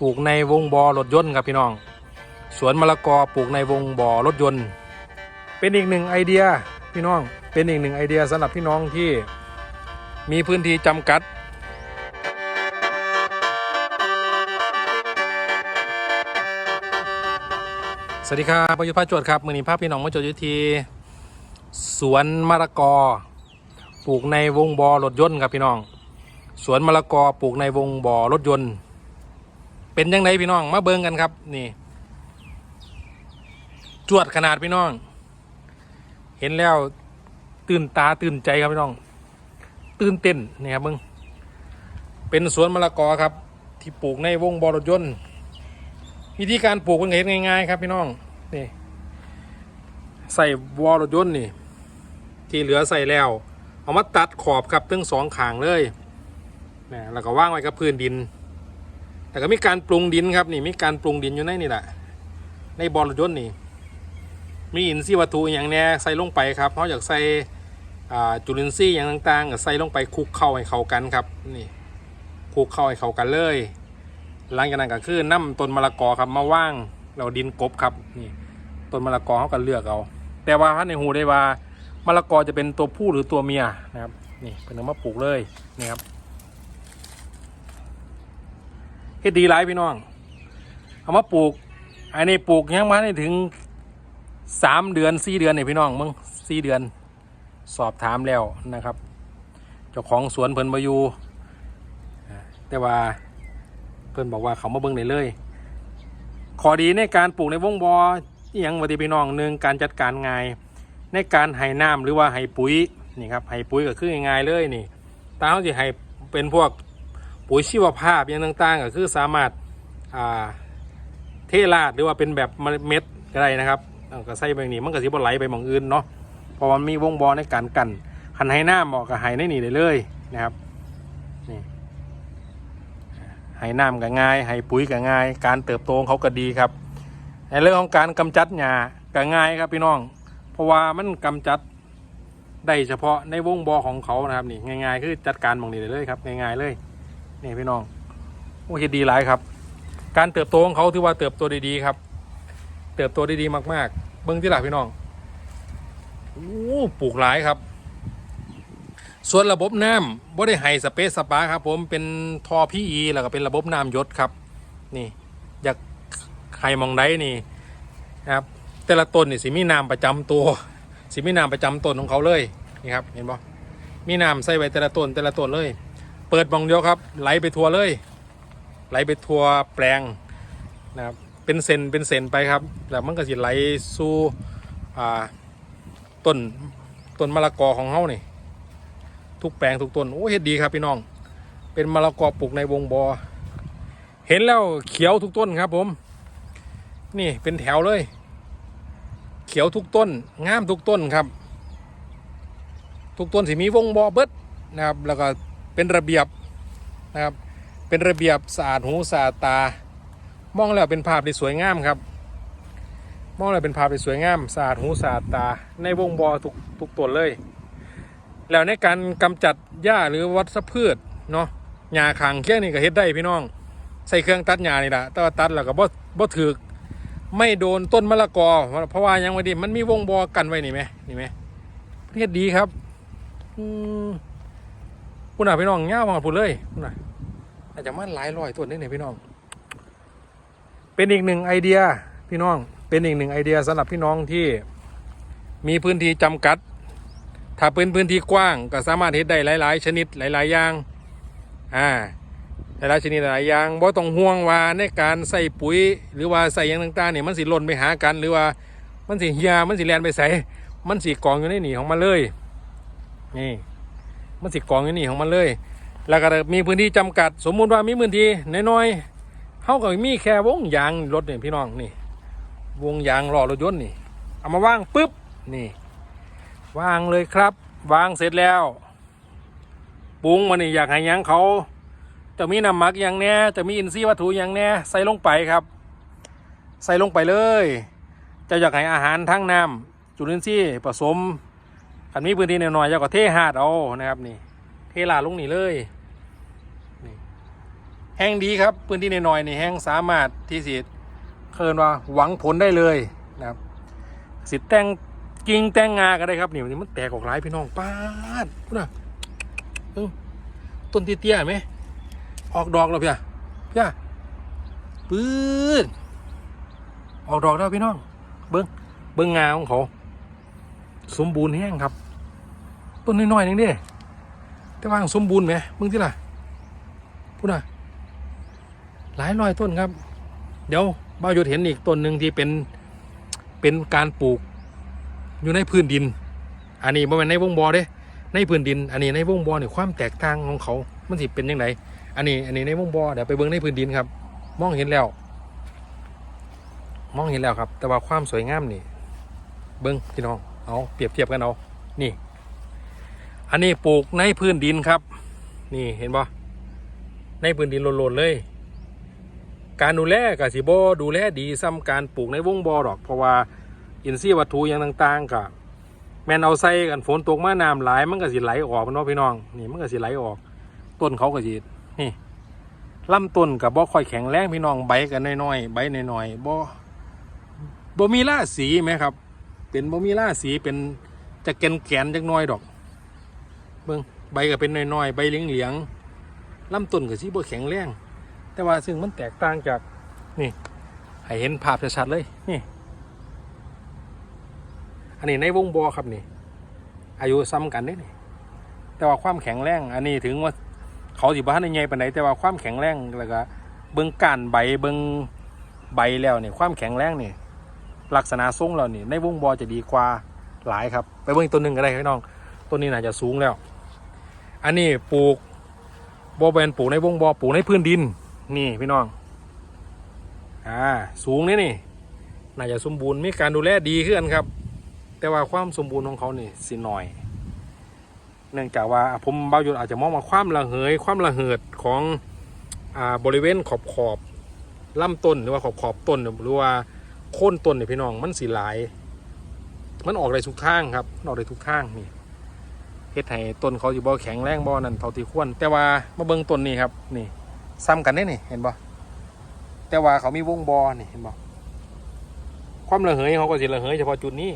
ปลูกในวงบ่อรถยนต์ครับพี่น้อง สวนมะละกอปลูกในวงบ่อรถยนต์ เป็นอีกหนึ่งไอเดียพี่น้องเป็นอีกหนึ่งไอเดียสำหรับพี่น้องที่มีพื้นที่จำกัดสวัสดีครับประยุทธ์พาจวดครับมือนี้ภาพพี่น้องมาจวดอยู่ที่สวนมะละกอ ปลูกในวงบ่อรถยนต์ครับพี่น้อง สวนมะละกอปลูกในวงบ่อรถยนต์ เป็นยังไงพี่น้อง มาเบิ่งกันครับนี่ จวดขนาดพี่น้อง เห็นแล้วตื่นตาตื่นใจครับพี่น้อง ตื่นเต้นนี่ครับมึงเป็นสวนมะละกอครับ ที่ปลูกในวงบอรถยนต์วิธีการปลูกมันเห็นง่ายๆครับพี่น้องนี่ใส่วอลรถยนต์นี่ ที่เหลือใส่แล้ว เอามาตัดขอบครับทั้งสองขางเลยนะแล้วก็ว่างไว้กับพื้นดิน แต่ก็มีการปรุงดินครับนี่มีการปรุงดินอยู่ในนี่แหละในบอลรถยนต์นี่ มีอินทรีย์วัตถุอย่างเนี้ยใส่ลงไปครับเพราะอยากใส่จุลินทรีย์อย่างต่างๆใส่ลงไปคลุกเข้าให้เข้ากันครับนี่คลุกเข้าให้เข้ากันเลย หลังจากนั้นก็คือน้ำต้นมะละกอครับมาว่างเราดินกบครับนี่ต้นมะละกอเขาก็เลือกเอาแต่ว่าท่านในหูได้ว่ามะละกอจะเป็นตัวผู้หรือตัวเมียนะครับนี่เป็นเอามาปลูกเลยนี่ครับ เฮ็ดดีหลายพี่น้อง เอามาปลูก อันนี้ปลูกยังมาได้ถึงสามเดือนสี่เดือนเนี่ยพี่น้องมึงสี่เดือน สอบถามแล้วนะครับ เจ้าของสวนเพิ่นมาอยู่แต่ว่าเพื่อนบอกว่าเขามาเบิ่งได้เลยขอดีในการปลูกในวงบออหยังวัติพี่น้องหนึ่งการจัดการง่าย ในการให้น้ำหรือว่าให้ปุ๋ยนี่ครับให้ปุ๋ยก็คือง่ายเลยนี่ตาเขาจะให้เป็นพวก ปุ๋ยชีวภาพอย่างต่างๆ ก็คือสามารถาเทราดหรือว่าเป็นแบบเม็ดก็ได้นะครับก็ใส่ไปนี่มันก็สิบไหลไปมองอื่นเนาะเพราะมันมีวงบอในการกันหันให้น้ำเหมาะกับให้ในนี่ได้เลยนะครับนี่ให้น้ำก็ง่ายให้ปุ๋ยก็ง่าย การเติบโตของเขาก็ดีครับในเรื่องของการกำจัดหญ้าก็ง่ายครับพี่น้อง เพราะว่ามันกำจัดได้เฉพาะในวงบอของเขานะครับนี่ง่ายๆ คือจัดการมองนี้ได้เลยครับง่ายๆเลย นี่พี่น้องโอ้ยดีหลายครับ การเติบโตของเขาถือว่าเติบโตได้ดีครับ เติบโตได้ดีมากๆ เบิ้งที่หลักพี่น้องโอ้ปลูกหลายครับ ส่วนระบบน้ำบ่ได้ให้สเปซสปาครับผมเป็นทอพีอีแล้วก็เป็นระบบน้ำยศครับ นี่ อยากไข่มองได้นี่นะครับ แต่ละต้นนี่สิมีน้ำประจำตัวสิมีน้ำประจำต้นของเขาเลยนี่ครับเห็นบ่มีน้ำใส่ไว้แต่ละต้นแต่ละต้นเลย เปิดบองเดียวครับ ไหลไปทั่วเลย ไหลไปทั่วแปลงนะครับเป็นเซนเป็นเซนไปครับแล้วมันก็สิไหลสู่ต้นต้นมะละกอของเขานี่ทุกแปลงทุกต้นโอ้เฮ็ดดีครับพี่น้อง เป็นมะละกอปลูกในวงบอเห็นแล้วเขียวทุกต้นครับ ผม นี่เป็นแถวเลย เขียวทุกต้นงามทุกต้นครับ ทุกต้นสิมีวงบอเบิดนะครับ แล้วก็ เป็นระเบียบนะครับ เป็นระเบียบสะอาดหูสะอาดตา มองแล้วเป็นภาพที่สวยงามครับ มองแล้วเป็นภาพที่สวยงามสะอาดหูสะอาดตา ในวงบอทุกทุกต้นเลย แล้วในการกำจัดหญ้าหรือวัชพืชเนาะหญ้าขางเคี้ยนี่ก็เฮ็ดได้พี่น้อง ใส่เครื่องตัดหญ้านี่แหละแต่ว่าตัดแล้วก็บ่บ่ถึกไม่โดนต้นมะละกอ เพราะว่ายังไม่ดีมันมีวงบอกันไว้นี่ไหมนี่ไหมเฮ็ดดีครับ อืม คุณน่ะพี่น้องเงามาพูดเลยคุณน่ะอาจจะมันหลายร้อยต้นนี่เนี่ยพี่น้อง เป็นอีกหนึ่งไอเดียพี่น้อง เป็นอีกหนึ่งไอเดียสำหรับพี่น้องที่มีพื้นที่จำกัด ถ้าเป็นพื้นที่กว้างก็สามารถเฮ็ดได้หลาย ๆ ชนิดหลาย ๆ อย่าง อ่าหลายชนิดหลายอย่างบ่ต้องห่วงว่าในการใส่ปุ๋ย หรือว่าใส่อย่างต่างๆเนี่ยมันสิหล่นไปหากัน หรือว่ามันสิเหียมันสิแลนไปใส่มันสิกองอยู่ในหนีของมันเลยนี่ มันสิกองอยู่ในหนีของมันเลย แล้วก็มีพื้นที่จำกัด สมมุติว่ามีพื้นที่น้อยๆเฮาก็มีแค่วงยางรถเนี่ยพี่น้องนี่ วงยางล้อรถยนต์นี่ เอามาวางปุ๊บนี่วางเลยครับวางเสร็จแล้วปรุงมันนี่อยากให้ยังเขาจะมีน้ำหมักอย่างแน่จะมีอินทรีย์วัตถุอย่างแน่ใส่ลงไปครับ ใส่ลงไปเลย จะอยากให้อาหารทั้งน้ำจุลินทรีย์ผสม อันมีพื้นที่หน่อยๆจะก็เทหาดเอานะครับนี่ เทลาดลงนี่เลยนี่แห้งดีครับ พื้นที่น้อยๆนี่แห้งสามารถที่สิเคินว่าหวังผลได้เลยนะครับ สิแตงกิ่งแตงงาก็ได้ครับนี่มันแตกออกหลายพี่น้องป้าดพูดนะต้นเตี้ยๆไหมออกดอกแล้วพี่อะพี่อะปื้ดออกดอกแล้วพี่น้อง เบิ้งเบิ้งงาของเขา สมบูรณ์แห้งครับ ต้นน้อยๆนึงเดิแต่ว่าสมบูรณ์ไหมมึงที่ล่ะพูดนะหลายร้อยต้นครับ เดี๋ยวบ้าหยุดเห็นอีกต้นหนึ่งที่เป็นเป็นการปลูกอยู่ในพื้นดิน อันนี้บ่แม่นในวงบ่อเด้ ในพื้นดิน อันนี้ในวงบ่อนี่ยความแตกต่างของเขา มันสิเป็นยังไงอันนี้ อันนี้ในวงบ่อเดี๋ยวไปเบิ่งในพื้นดินครับ มองเห็นแล้ว มองเห็นแล้วครับ แต่ว่าความสวยงามนี่ เบิ้งพี่น้อง เอาเปรียบเทียบกันเอา นี่ อันนี้ปลูกในพื้นดินครับ นี่เห็นบ่ในพื้นดินโลนๆเลย การดูแลกับสิบดูแลดีซ้ำการปลูกในวงบ่อหรอก เพราะว่าอินทรีย์วัตถุอย่างต่างๆกับแม่นเอาใส่กันฝนตกมาน้ำหลายมันก็สิไหลออกเนาะพี่น้อง นี่มันก็สิไหลออก ต้นเขาก็สินี่ลำต้นกับบ่ค่อยแข็งแรงพี่น้องใบกันน้อยๆใบน้อยๆบ่บ่มีราสีไหมครับ เป็นบ่มีราสีเป็นจะแกนแกนๆจักน้อยดอกเบิ่งใบก็เป็นน้อยๆใบเหลียงๆลำต้นก็สิบ่แข็งแรงแต่ว่าซึ่งมันแตกต่างจากนี่ให้เห็นภาพชัดๆเลยนี่อันนี้ในวงบอครับนี่ อายุซ้ำกันนี่นี่แต่ว่าความแข็งแรง อันนี้ถึงว่าเขาสิบ้านในใหญ่ปานไหนแต่ว่าความแข็งแรงแล้วก็เบิ้งก้านใบเบิ้งใบแล้วนี่ความแข็งแรงนี่ ลักษณะทรงเรานี่ในวงบอจะดีกว่าหลายครับ ไปเบิ้งอีกต้นหนึ่งก็ได้พี่น้องต้นนี้น่าจะสูงแล้ว อันนี้ปลูกบอแบนปลูกในวงบอปลูกในพื้นดิน นี่พี่น้องอ่าสูงนี่นี่น่าจะสมบูรณ์มีการดูแลดีขึ้นครับ แต่ว่าความสมบูรณ์ของเขานี่สิหน่อย เนื่องจากว่าผมบางจุดอาจจะมองว่าความระเหย ความระเหิดของอ่าบริเวณขอบขอบลำต้นหรือว่าขอบขอบต้นหรือว่า โค่นต้นเนี่ยพี่น้องมันสีหลาย มันออกได้ทุกทางครับออกได้ทุกทางนี่เฮ็ดให้ต้นเขาอยู่บ่แข็งแรงบ่นั่นเท่าที่ควร แต่ว่ามาเบิ่งต้นนี้ครับนี่ซ้ำกันได้นี่เห็นบ่แต่ว่าเขามีวงบอนี่เห็นบ่ความระเหยเขาก็สิระเหยเฉพาะจุดนี้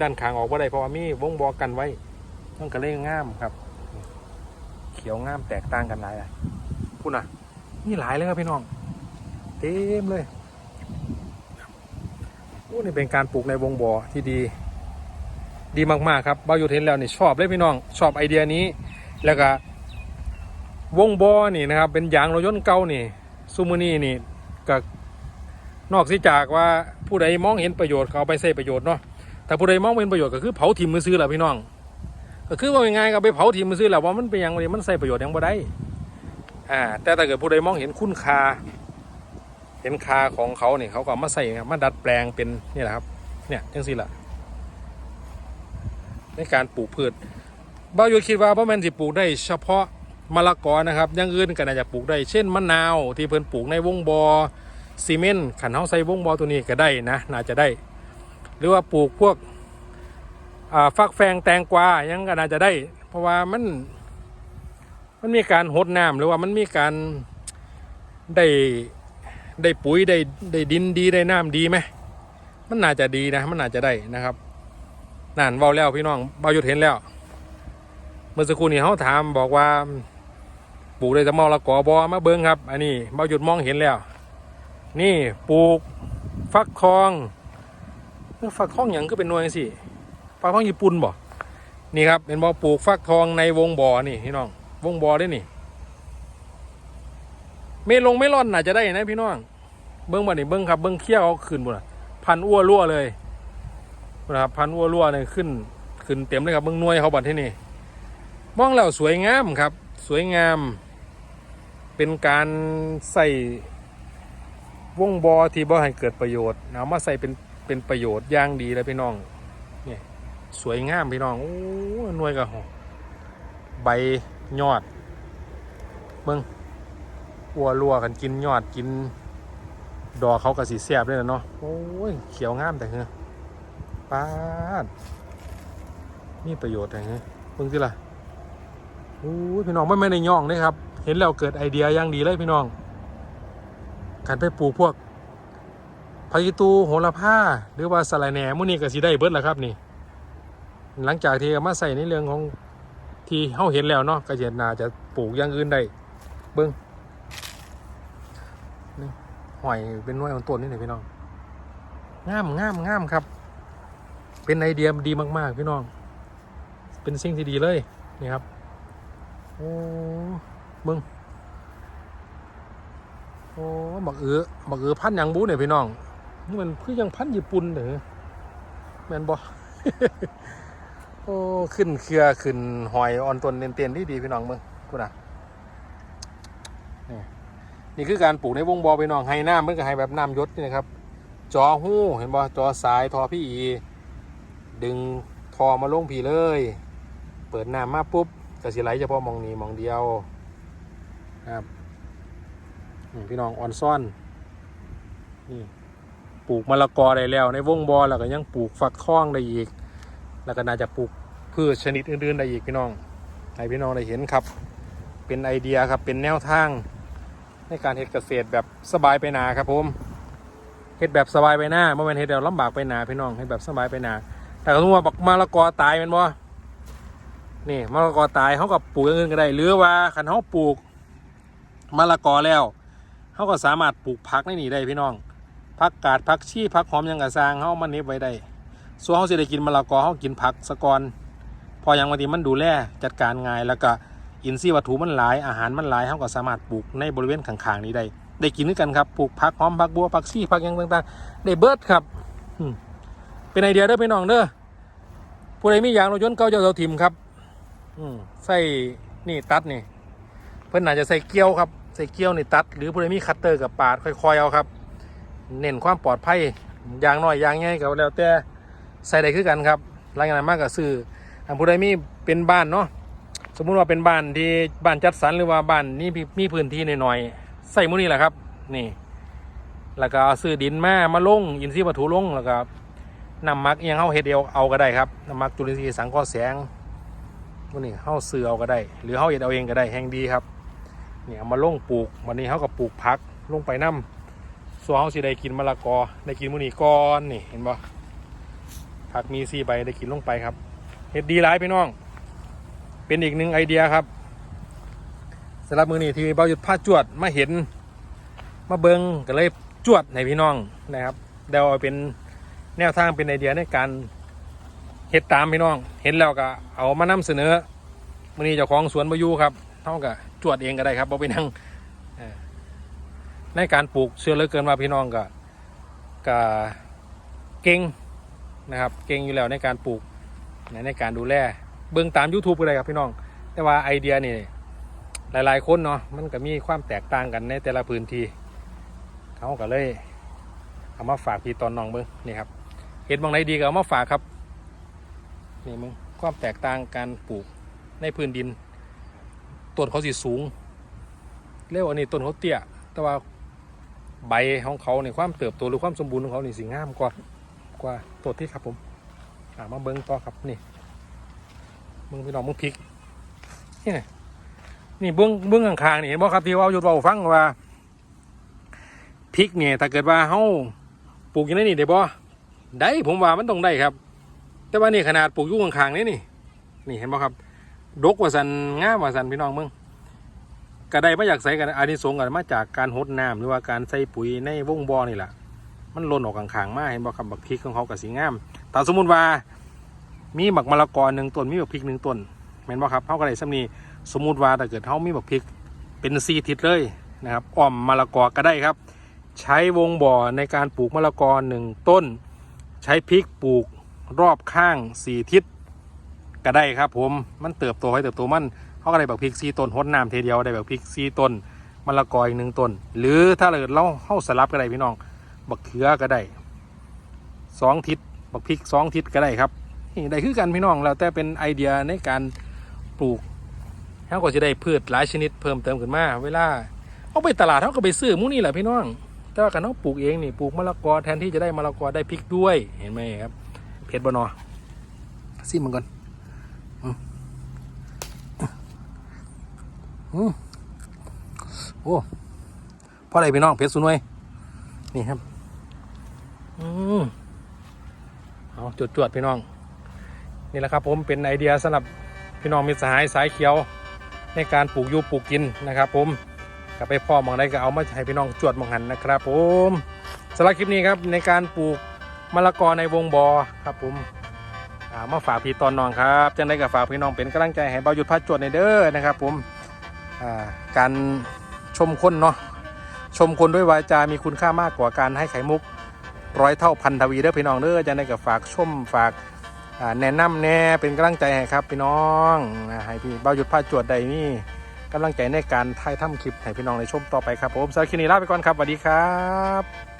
ด้านข้างออกบ่ได้เพราะว่ามีวงบอกันไว้มันก็เลยงามครับ เขียวงามแตกต่างกันหลายอะพูดนะนี่หลายเลยครับพี่น้อง เต็มเลย นี่เป็นการปลูกในวงบอที่ดี ดีมากๆครับเบาอยู่เห็นแล้วนี่ชอบเลยพี่น้องชอบไอเดียนี้ แล้วก็วงบอนี่นะครับ เป็นยางรถยนต์เก่านี่ซูมูนี่นี่ก็นอกเสียจากว่าผู้ใดมองเห็นประโยชน์เขาไปใช้ประโยชน์เนาะแต่ผู้ใดมองเห็นประโยชน์ก็คือเผาทิมมือซื้อแหละพี่น้อง ก็คือว่าง่ายๆก็ไปเผาทิมมือซื้อแหละว่ามันเป็นยังไงมันใช้ประโยชน์ยังบ่ได้อ่าแต่ถ้าเกิดผู้ใดมองเห็นคุณค่า เห็นคาของเขาเนี่ยเขาก็มาใส่มาดัดแปลงเป็นนี่แหละครับ เนี่ยจังสิล่ะในการปลูกพืชบ้าวโยคิดว่าบ่แม่นสิปลูกได้เฉพาะมะละกอนะครับย่างอื่นก็น่าจะปลูกได้เช่นมะนาวที่เพิ่นปลูกในวงบอซีเมนต์ขันเฮาใส่วงบอตัวนี้ก็ได้นะน่าจะได้ หรือว่าปลูกพวกฟักแฟงแตงกวายังก็น่าจะได้ เพราะว่ามันมันมีการหดน้ำหรือว่ามันมีการได้ ได้ปุ๋ยได้ได้ดินดีได้น้ำดีไหมมันน่าจะดีนะมันน่าจะได้นะครับนั่นเว้าแล้วพี่น้องเบาหยุดเห็นแล้ว เมื่อสักครู่นี้เขาถามบอกว่าปลูกได้จะมอละกอบอมาเบิ้งครับ อันนี้เบาหยุดมองเห็นแล้ว นี่ปลูกฟักทองฟักทองอย่างก็เป็นนวยสิฟักทองญี่ปุ่นบ่นี่ครับเป็นบ่อปลูกฟักทองในวงบ่อนี่พี่น้องวงบ่อได้นี่ เมลงไม่ร่อนน่าจะได้นะพี่น้องเบิ้งบ่นี่เบิ้งครับเบิ้งเขี้ยวเอาขึ้นบ่ล่ะพันอ้วรั่วเลยนะครับพันอ้วรั่วเนี่ยขึ้น ขึ้นเต็มเลยครับเบิ้งนวยเขาบัดที่นี่มองแล้วสวยงามครับ สวยงาม เป็นการใส่วงบอที่บ่ให้เกิดประโยชน์เอามาใส่เป็นเป็นประโยชน์ย่างดีเลยพี่น้องนี่สวยงามพี่น้องโอ้ยหน่วยกับใบยอดเบิ่ง อัวรัวกันกินยอดกิน ดอกเขากระสีแสบเลยนะเนาะโอ้ยเขียวงามแต่เฮ้อป้าดมีประโยชน์แต่เฮ้อเบิ่งสิล่ะโอ้ยพี่น้องไม่ไม่ได้ย่องเลยครับ เห็นแล้วเกิดไอเดียอย่างดีเลยพี่น้องการไปปลูกพวกพายิตูโหระพาหรือว่าสะระแหนมื้อนี้ก็สิได้เบิดแล้วครับนี่ หลังจากที่มาใส่ในเรื่องของที่เฮาเห็นแล้วเนาะก็จะน่าจะปลูกอย่างอื่นได้เบิ่ง หอยเป็นน่วยของต้นนี่นี่พี่น้องงามงามงามครับ เป็นไอเดียดีมาก ๆ พี่น้อง เป็นสิ่งที่ดีเลยนี่ครับโอ้เบิ่งโอ้บักเอือบักเอือพันยังบูเนี่ยพี่น้องนี่มันคือยังพันญี่ปุ่นเหรอแมนบ่โอ้ขึ้นเครือขึ้นหอยออนต้นเตียนๆที่ดีพี่น้องเบิ่งกูนะนี่ นี่คือการปลูกในวงบอพี่น้องให้น้ำมันก็ให้แบบน้ำยศนี่นะครับ จอหู้เห็นบ่จอสายทอพี่อีดึงทอมาลงพีเลย เปิดน้ำมาปุ๊บก็สิไหลเฉพาะมองนี้มองเดียวครับนี่พี่น้องอ่อนซ่อนนี่ปลูกมะละกอได้แล้ว ในวงบอแล้วก็ยังปลูกฟักทองได้อีก แล้วก็น่าจะปลูกพืชชนิดอื่นๆได้อีกพี่น้องให้พี่น้องได้เห็นครับ เป็นไอเดียครับเป็นแนวทาง ในการเฮ็ดเกษตรแบบสบายไปหนาครับผมเฮ็ดแบบสบายไปหน้าเมื่อวันเฮ็ดแบบลำบากไปหนาพี่น้องเฮ็ดแบบสบายไปหนาแต่ก็ต้องว่าบักมะละกอตายแมันบ่นี่มะละกอตายเขาก็ปลูกอย่างอื่นก็ได้ หรือว่าคันเขาปลูกมะละกอแล้วเขาก็สามารถปลูกผักในนี่ได้พี่น้องผักกาดผักชีผักหอมหยังกระซางเขาเอามันเน็บไว้ได้ส่วนเขาสิได้กินมะละกอเขากินผักสะกอนพออย่างบางทีมันดูแลจัดการง่ายแล้วก็ อินทรีย์วัตถุมันหลายอาหารมันหลายเขาก็สามารถปลูกในบริเวณข้างๆนี้ได้ได้กินด้วยกันครับปลูกผักหอมผักบัวผักชีผักยังต่างๆ ได้เบิร์ดครับเป็นไอเดียเด้อพี่น้องเด้อผู้ใดมียางรถยนต์เก่าเจ้าเสาทิมครับอืใส่นี่ตัดนี่ เพื่อนอาจจะใส่เกี้ยวครับ ใส่เกี้ยวนี่ตัด หรือผู้ใดมีคัตเตอร์กับปาดค่อยๆเอาครับ เน้นความปลอดภัยยางน้อยยางใหญ่ก็แล้วแต่ใส่ได้คือกันครับหลังจากนั้นมากก็ซื้ออันผู้ใดมีเป็นบ้านเนาะ สมมุติว่าเป็นบ้านที่บ้านจัดสรรหรือว่าบ้านนี่มีพื้นที่หน่อยๆใส่หมูนี่แหละครับ นี่ แล้วก็เอาซื้อดินมามาลงอินทรีย์วัตถุลงแล้วก็นำมักอิหยังเข้าเฮ็ดเดียวเอาก็ได้ครับนำมักจุลินทรีย์สังเคราะห์แสงพวกนี้เข้าซื้อเอาก็ได้ หรือเข้าเฮ็ดเอาเองก็ได้แห่งดีครับเนี่เอามาลงปลูกวันนี้เขาก็ปลูกผักลงไปน้ำส่วนเขาสิได้กินมะละกอได้กินหมูนี่ก้อนนี่เห็นบ่ผักมีสี่ใบได้กินลงไปครับเฮ็ดดีหลายพี่น้อง เป็นอีกหนึ่งไอเดียครับสำหรับมือนี้ที่เบาหยุดพาจวดมาเห็น มาเบิงก็เลยจวดในพี่น้องนะครับเดาเอาเป็นแนวทางเป็นไอเดียในการเฮ็ดตามพี่น้อง เห็นแล้วก็เอามานำเสนอมือนี้เจ้าของสวนบายูครับเท่ากับจวดเองก็ได้ครับเอาไปนั่งในการปลูกเชื่อเหลือเกินว่าพี่น้องก็ก็เก่งนะครับ เก่งอยู่แล้วในการปลูกในการดูแล เบิ่งตาม YouTube ก็ได้ครับพี่น้อง แต่ว่าไอเดียนี่หลาย ๆ คนเนาะมันก็มีความแตกต่างกันในแต่ละพื้นที่เขาก็เลยเอามาฝากพี่ตอนน้องเบิ่งนี่ครับเห็นบางไหนดีก็เอามาฝากครับนี่มึงความแตกต่างการปลูกในพื้นดินต้นเขาสิสูงเรียกว่านี่ต้นเขาเตี้ย แต่ว่าใบของเขาเนี่ยความเติบโตหรือความสมบูรณ์ของเขานี่สิงามกว่ากว่าต้นที่ครับผมอ่ามาเบิ่งต่อครับนี่ มึงพี่น้องมึงพริกนี่ไงนี่เบื้องเบื้องข้างๆนี่เห็นบ่ครับที่ว่าอยู่เบาฟังว่าพริกเนี่ยถ้าเกิดว่าเฮาปลูกอย่างนี้นี่ได้บ่ได้ผมว่ามันต้องได้ครับ แต่ว่านี่ขนาดปลูกอยู่ข้างๆนี่นี่ นี่เห็นบ่ครับ ดกว่าสันง่ามว่าสันพี่น้องมึงก็ได้มาจากใส่กันอันนี้สงส์กันมาจากการหดน้ำหรือว่าการใส่ปุ๋ยในวงบ่อนี่แหละมันหล่นออกข้างๆมาเห็นบ่ครับบักพริกของเขาก็สีงามแต่สมมุติว่า มีบักมะละกอหนึ่งต้นมีบักพริกหนึ่งต้นแม่นบ่ครับเขาก็ได้สำนีสมมุติว่าถ้าเกิดเขามีบักพริกเป็นซีทิศเลยนะครับอ้อมมะละกอก็ได้ครับ ใช้วงบ่อในการปลูกมะละกอหนึ่งต้น ใช้พริกปลูกรอบข้างสี่ทิศก็ได้ครับ ผมมันเติบโตให้เติบโตมันเขาก็ได้บักพริกสี่ต้นหดน้ำเทเดียวได้บักพริกสี่ต้นมะละกออีกหนึ่งต้น หรือถ้าเกิดเราเข้าสลับก็ได้พี่น้องบักเขือก็ได้สองทิศบักพริกสองทิศก็ได้ครับ นี่ได้คือกันพี่น้องแล้วแต่เป็นไอเดียในการปลูกเขาก็จะได้พืชหลายชนิดเพิ่มเติมขึ้นมา เวลาเอาไปตลาดเขาก็ไปซื้อหมูนี่แหละพี่น้อง แต่ว่าการเขาปลูกเองนี่ปลูกมะละกอแทนที่จะได้มะละกอได้พริกด้วยเห็นไหมครับ เผ็ดบนอซิมมันก่อนอืมโอ้พออะไรพี่น้องเผ็ดสุดหน่วยนี่ครับ อืมเอาจวดจวดๆพี่น้อง นี่แหละครับผมเป็นไอเดียสำหรับพี่น้องมิตรสหายสายเขียว ในการปลูกยูปลูกกินนะครับ ผมกลับไปพ่อมองได้ก็เอามาให้พี่น้องจวดมองหันนะครับ ผมสำหรับคลิปนี้ครับในการปลูกมะละกอในวงบอครับ ผมอ่ามาฝากพี่ตอนนองครับจังได้กับฝากพี่น้องเป็นกำลังใจให้เบาหยุดพัดจวดในเด้อนะครับ ผมอ่าการชมคนเนาะชมคนด้วยวาจา มีคุณค่ามากกว่าการให้ไข่มุกร้อยเท่าพันทวีเด้อพี่น้องเด้อจังได้กับฝากชมฝาก แนะนำแน่เป็นกำลังใจให้ครับพี่น้องให้พี่เบาหยุดพาจวดใดนี่กำลังใจในการถ่ายทำคลิปให้พี่น้องในชมต่อไปครับผมสำหรับคลิปนี้ลาไปก่อนครับสวัสดีครับ